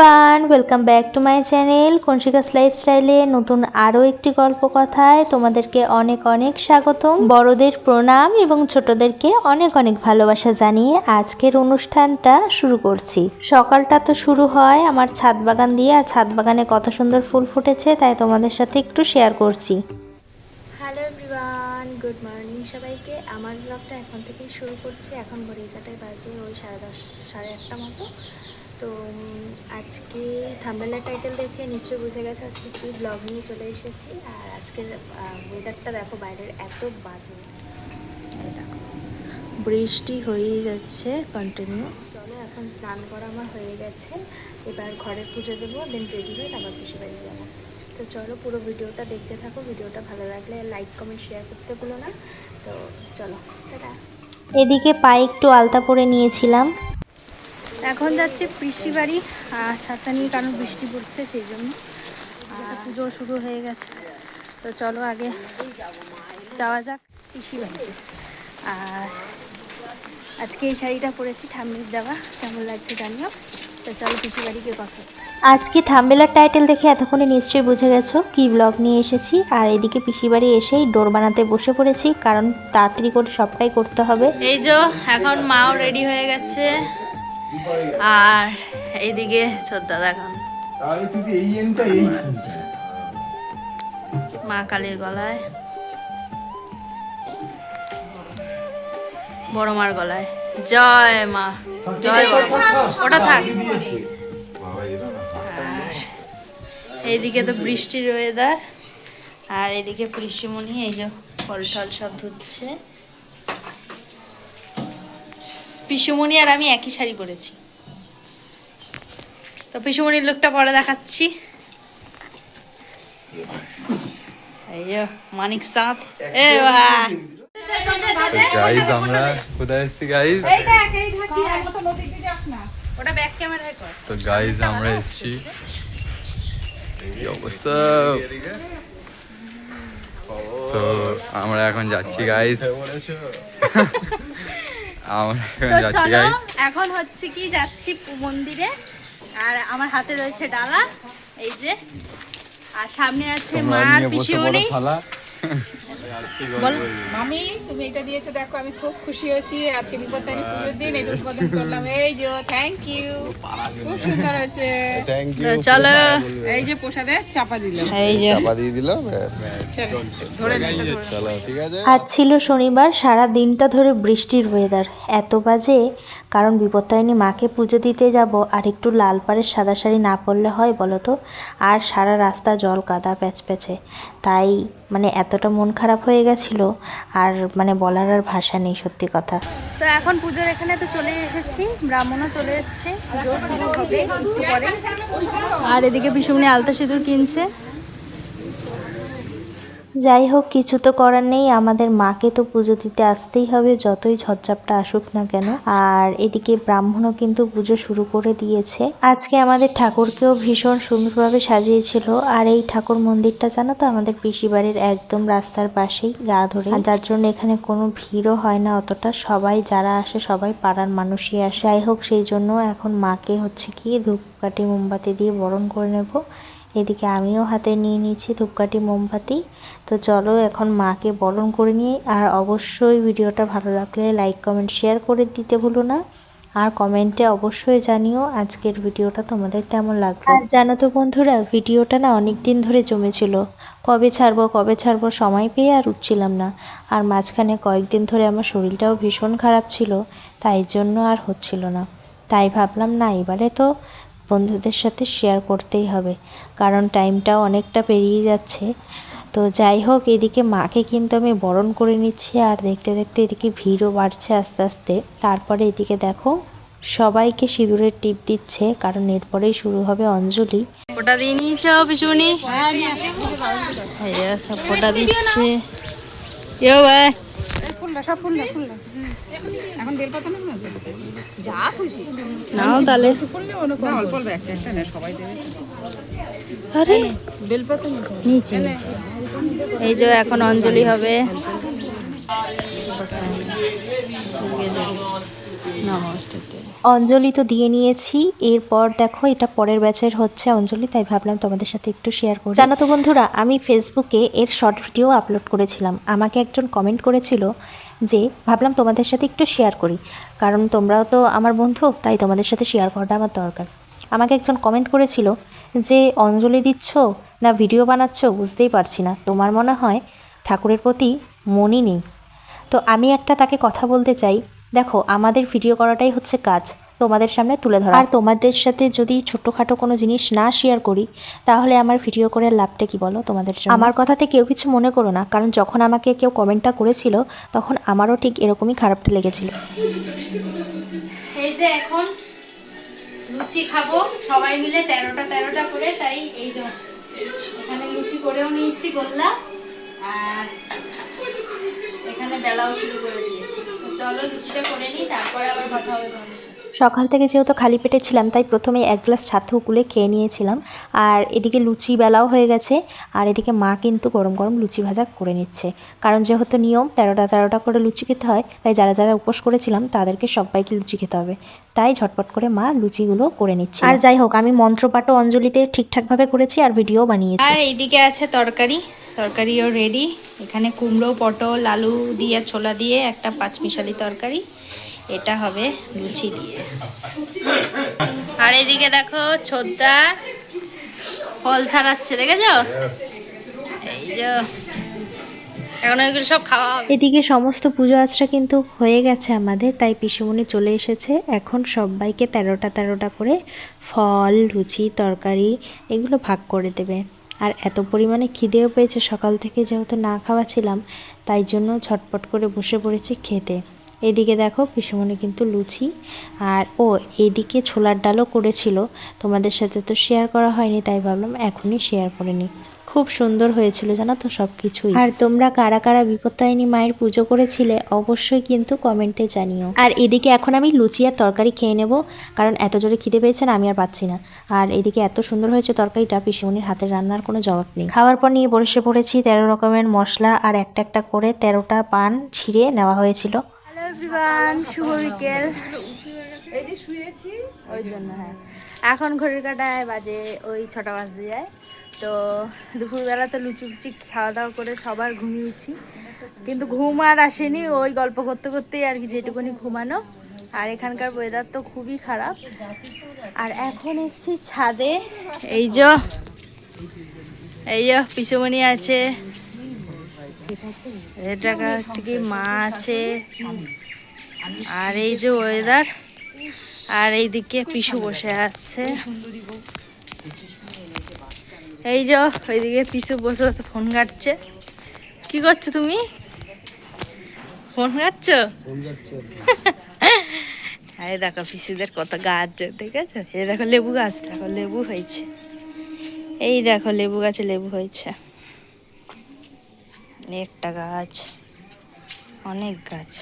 Everyone welcome back to my channel conscious লাইফস্টাইলে নতুন আরও একটি গল্প কথায় তোমাদেরকে অনেক অনেক স্বাগতম। বড়দের প্রণাম এবং ছোটদেরকে অনেক অনেক ভালোবাসা জানিয়ে আজকের অনুষ্ঠানটা শুরু করছি। সকালটা তো শুরু হয় আমার ছাদ বাগান দিয়ে, আর ছাদ বাগানে কত সুন্দর ফুল ফুটেছে তাই তোমাদের সাথে একটু শেয়ার করছি। হ্যালো গুড মর্নিং সবাইকে। আমার ব্লগটা এখন থেকেই শুরু করছি। এখন ঘড়িকাটায় বাজে, ওই সাড়ে দশ, সাড়ে আটটা মতো। তো আজকে থাম্বেলা টাইটেল দেখে নিশ্চয়ই বুঝে গেছে আজকে কি ব্লগ নিয়ে চলে এসেছি। আর আজকের ওয়েদারটা দেখো, বাইরের এত বাজে। দেখো, বৃষ্টি হয়েই যাচ্ছে কন্টিনিউ চলো, এখন স্নান করা আমার হয়ে গেছে। এবার ঘরের পুজো দেবো দেন রেডি হয়ে আবার পিসে বাড়ি যাব। তো চলো, পুরো ভিডিওটা দেখতে থাকো। ভিডিওটা ভালো লাগলে লাইক কমেন্ট শেয়ার করতে ভুলো না। তো চলো এদিকে পায়ে একটু আলতা পরে নিয়েছিলাম। এখন যাচ্ছে পিসি বাড়ি আর ছাতা নিয়ে কারণ বৃষ্টি পড়ছে সেই জন্য। আর পুজো শুরু হয়ে গেছে। তো চলো আগে যাওয়া যাক পিসি বাড়িতে আর আজকে এই শাড়িটা পরেছি ঠাম্মির দেওয়া কেমন লাগছে জানিও? তো চলো পিসি বাড়ি গিয়ে কথা আজকে থাম্বেলার টাইটেল দেখে এতক্ষণে নিশ্চয়ই বুঝে গেছো কি ব্লগ নিয়ে এসেছি। আর এদিকে পিসি বাড়ি এসেই ডোর বানাতে বসে পড়েছি কারণ তাড়াতাড়ি করে সবটাই করতে হবে। এই যে এখন মাও রেডি হয়ে গেছে। আর এইদিকে এনটা এই মা কালীর গলায়। বড় মার গলায়। জয় মা। জয় ওটা থাক। এইদিকে তো বৃষ্টির ওয়েদার আর এদিকে পিসিমণি এই যে ফল টল সব ধুচ্ছে। পিসুমণি আর আমি একই শাড়ি পরেছি। তো পিসুমণির লুকটা পরে দেখাচ্ছি। এই মানিক সাঁত। এ গাইজ আমরা কোথায় এসেছি গাইজ ওটা ব্যাক ক্যামেরায় কর। তো গাইজ আমরা এসেছি। অবস্থা। তো আমরা এখন যাচ্ছি গাইজ আমরা চলো এখন হচ্ছে কি যাচ্ছি মন্দিরে। আর আমার হাতে রয়েছে ডালা এই যে। আর সামনে আছে মার নিয়ে বল মামি তুমি এটা দিয়েছ দেখো আমি খুব খুশি হয়েছি। আজকে বিপত্তানি পুজোর দিন এটা উদ্বোধন করলাম। এই যে থ্যাংক ইউ খুব সুন্দর হয়েছে। চলো। এই যে প্রসাদে চাপা দিলাম। এই যে। চাপা দিয়ে দিল চলো, ধরে নে, এটা ধরে নে। চলো ঠিক আছে? আজ ছিল শনিবার সারা দিনটা ধরে বৃষ্টির ওয়েদার এত বাজে কারণ বিপত্তারিণী মাকে পুজো দিতে যাব আর একটু লাল পাড়ের সাদা শাড়ি না পরলে হয় বলো তো আর সারা রাস্তা জল কাদা প্যাচপ্যাচে। তাই মানে এতটা মন খারাপ হয়ে গেছিল আর মানে বলার আর ভাষা নেই সত্যি কথা। তো এখন পুজোর এখানে তো চলে এসেছি, ব্রাহ্মণও চলে এসেছে আর এদিকে ভীষণ আলতা সিঁদুর কিনছে। যাই হোক, কিছু তো করার নেই। আমাদের মাকে তো পুজো দিতে আসতেই হবে, যতই ঝড়ঝাপটা আসুক না কেন। আর এদিকে ব্রাহ্মণও কিন্তু পুজো শুরু করে দিয়েছে। আজকে আমাদের ঠাকুরকেও ভীষণ সুন্দরভাবে সাজিয়েছিল। আর এই ঠাকুর মন্দিরটা জানো তো, আমাদের পিসি বাড়ির একদম রাস্তার পাশেই, গা ধরে। যার জন্য এখানে কোনো ভিড়ও হয় না অতটা। সবাই যারা আসে, সবাই পাড়ার মানুষই আসে। যাই হোক, সেই জন্য এখন মাকে হচ্ছে কি ধূপকাঠি, মোমবাতি দিয়ে বরণ করে নেব। এদিকে আমিও হাতে নিয়ে নিয়েছি ধূপকাঠি, মোমবাতি। তো চলো এখন মাকে বরণ করে নিই। আর অবশ্যই ভিডিওটা ভালো লাগলে লাইক কমেন্ট শেয়ার করে দিতে ভুলো না। আর কমেন্টে অবশ্যই জানিও আজকের ভিডিওটা তোমাদের কেমন লাগল। আর জানো তো বন্ধুরা, ভিডিওটা না অনেক দিন ধরে জমেছিল। কবে ছাড়বো কবে ছাড়বো সময় পেয়ে আর উঠছিলাম না। আর মাঝখানে কয়েকদিন ধরে আমার শরীরটাও ভীষণ খারাপ ছিল, তাই জন্য আর হচ্ছিল না। তাই ভাবলাম না, এবারে তো বন্ধুদের সাথে শেয়ার করতেই হবে। কারণ টাইমটাও অনেকটা পেরিয়ে যাচ্ছে। তো যাই হোক এদিকে মাকে কিন্তু আমি বরণ করে নিচ্ছি আর দেখতে দেখতে এদিকে ভিড়ও বাড়ছে আস্তে আস্তে। তারপরে এদিকে দেখো সবাইকে সিঁদুরের টিপ দিচ্ছে কারণ এরপরেই শুরু হবে অঞ্জলি। ফোটা দিয়ে নিয়েছ পিছুনি সব দিচ্ছে। ভাই। এই ফুলটা সব ফুলটা এখন বেলপাতা না যা খুশি। নাও তাহলে। অল্প অল্প একটা একটা না সবাই দেবে। আরে। বেলপাতা নিচে নিচে। এই যে এখন অঞ্জলি হবে। অঞ্জলি তো দিয়ে নিয়েছি এরপর দেখো এটা পরের ব্যাচের হচ্ছে অঞ্জলি তাই ভাবলাম তোমাদের সাথে একটু শেয়ার করি। জানো তো বন্ধুরা আমি ফেসবুকে এর শর্ট ভিডিও আপলোড করেছিলাম। আমাকে একজন কমেন্ট করেছিল যে, ভাবলাম তোমাদের সাথে একটু শেয়ার করি। কারণ তোমরাও তো আমার বন্ধু, তাই তোমাদের সাথে শেয়ার করাটা আমার দরকার। আমাকে একজন কমেন্ট করেছিল যে, অঞ্জলি দিচ্ছ না ভিডিও বানাচ্ছ বুঝতেই পারছি না। তোমার মনে হয় ঠাকুরের প্রতি মনই নেই। তো আমি একটা তাকে কথা বলতে চাই। দেখো, আমাদের ভিডিও করাটাই হচ্ছে কাজ। তোমাদের সামনে তুলে ধরা। আর তোমাদের সাথে যদি ছোটোখাটো কোনো জিনিস না শেয়ার করি তাহলে আমার ভিডিও করে লাভটা কি বলো তোমাদের জন্য? আমার কথাতে কেউ কিছু মনে করো না কারণ যখন আমাকে কেউ কমেন্টটা করেছিল তখন আমারও ঠিক এরকমই খারাপটা লেগেছিল। এই যে এখন লুচি খাব সবাই মিলে তেরোটা তেরোটা করে তাই এই যে এখানে লুচি করেও নিয়েছি গোল্লা আর এখানে বেলাও শুরু করে দিয়েছি। তো চলো লুচিটা করে নিই তারপরে আবার কথা হবে তোমাদের সাথে। সকাল থেকে যেহেতু খালি পেটে ছিলাম তাই প্রথমে এক গ্লাস ছাতু কুলে খেয়ে নিয়েছিলাম। আর এদিকে লুচি বেলাও হয়ে গেছে আর এদিকে মা কিন্তু গরম গরম লুচি ভাজা করে নিচ্ছে। কারণ যেহেতু নিয়ম তেরোটা তেরোটা করে লুচি খেতে হয় তাই যারা যারা উপোস করেছিলাম তাদেরকে সবাইকে লুচি খেতে হবে। তাই ঝটপট করে মা লুচিগুলো করে নিচ্ছে আর যাই হোক আমি মন্ত্রপাঠও অঞ্জলিতে ঠিকঠাকভাবে করেছি আর ভিডিও বানিয়েছি। আর এইদিকে আছে তরকারি। তরকারিও রেডি এখানে কুমড়ো পটল আলু দিয়ে ছোলা দিয়ে একটা পাঁচমিশালি তরকারি। এটা হবে লুচি দিয়ে। আর এদিকে দেখো ছোদ্দা ফল ছাড়াচ্ছে, দেখেছ? এই যে সব খাওয়া এদিকে সমস্ত পুজো আচরা কিন্তু হয়ে গেছে আমাদের, তাই পিসুমণি চলে এসেছে। এখন সবাইকে তেরোটা তেরোটা করে ফল, লুচি, তরকারি এগুলো ভাগ করে দেবে। আর এত পরিমাণে খিদেও পেয়েছে সকাল থেকে, যেহেতু না খাওয়া ছিলাম তাই জন্য ঝটপট করে বসে পড়েছি খেতে। এদিকে দেখো পিসুমণি কিন্তু লুচি। আর ও এদিকে ছোলার ডালও করেছিল। তোমাদের সাথে তো শেয়ার করা হয়নি তাই ভাবলাম এখনই শেয়ার করে নিই। খুব সুন্দর হয়েছিল জানো তো সব কিছুই আর তোমরা কারা কারা বিপত্তায়নী মায়ের পুজো করেছিলে অবশ্যই কিন্তু কমেন্টে জানিও। আর এদিকে এখন আমি লুচি আর তরকারি খেয়ে নেব কারণ এত জোরে খিদে পেয়েছে না আমি আর পাচ্ছি না। আর এদিকে এত সুন্দর হয়েছে তরকারিটা পিসিমণির হাতের রান্নার কোনো জবাব নেই। খাওয়ার পর নিয়ে বসে পড়েছি তেরো রকমের মশলা আর একটা একটা করে তেরোটা পান ছিঁড়ে নেওয়া হয়েছিল। এভরিওয়ান শুভ বিকেল। এই যে শুয়েছি ওই জন্য হ্যাঁ। এখন ঘড়ির কাটায় বাজে ওই ছটা বাজতে যায়। তো দুপুরবেলা তো লুচি ফুচি খাওয়া দাওয়া করে সবার ঘুমিয়েছি। কিন্তু ঘুম আর আসেনি ওই গল্প করতে করতেই আর কি যেটুকুনি ঘুমানো। আর এখানকার ওয়েদার তো খুবই খারাপ। আর এখন এসছি ছাদে। এই যে এই যে পিছুমণি আছে। এটা হচ্ছে কি মা আছে। আর এই যে ওয়েদার আর এইদিকে পিছু বসে আছে। এই যে ওইদিকে পিছু বসে বসে ফোন ঘাটছে। কি করছ তুমি? ফোন ঘাটছো? আরে দেখো পিসুদের কত গাছ ঠিক আছে? এই দেখো লেবু গাছ দেখো লেবু হয়েছে। এই দেখো লেবু গাছে লেবু হয়েছে। একটা গাছ। অনেক গাছ।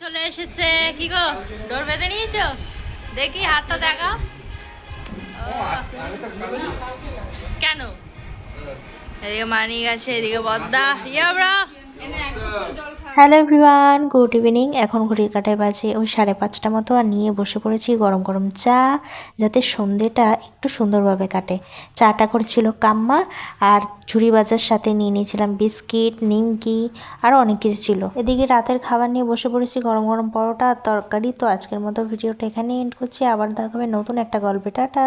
চলে এসেছে। কি গো ডোর বেঁধে নিয়েছো? দেখি হাতটা দেখাও। ও। কেন? এদিকে মানিক আছে এদিকে বদ্দা। ইয়ে bra. Hello everyone, good evening. এখন ঘড়ির কাটায় বাজে ওই সাড়ে পাঁচটা মতো আর নিয়ে বসে পড়েছি গরম গরম চা, যাতে সন্ধেটা একটু সুন্দরভাবে কাটে। চাটা করেছিল কাম্মা আর ঝুড়ি বাজার সাথে নিয়ে নিয়েছিলাম বিস্কিট, নিমকি আরও অনেক কিছু ছিল। এদিকে রাতের খাবার নিয়ে বসে পড়েছি গরম গরম পরোটা আর তরকারি। তো আজকের মতো ভিডিওটা এখানে এন্ড করছি। আবার দেখাবে নতুন একটা গল্পে। টাটা!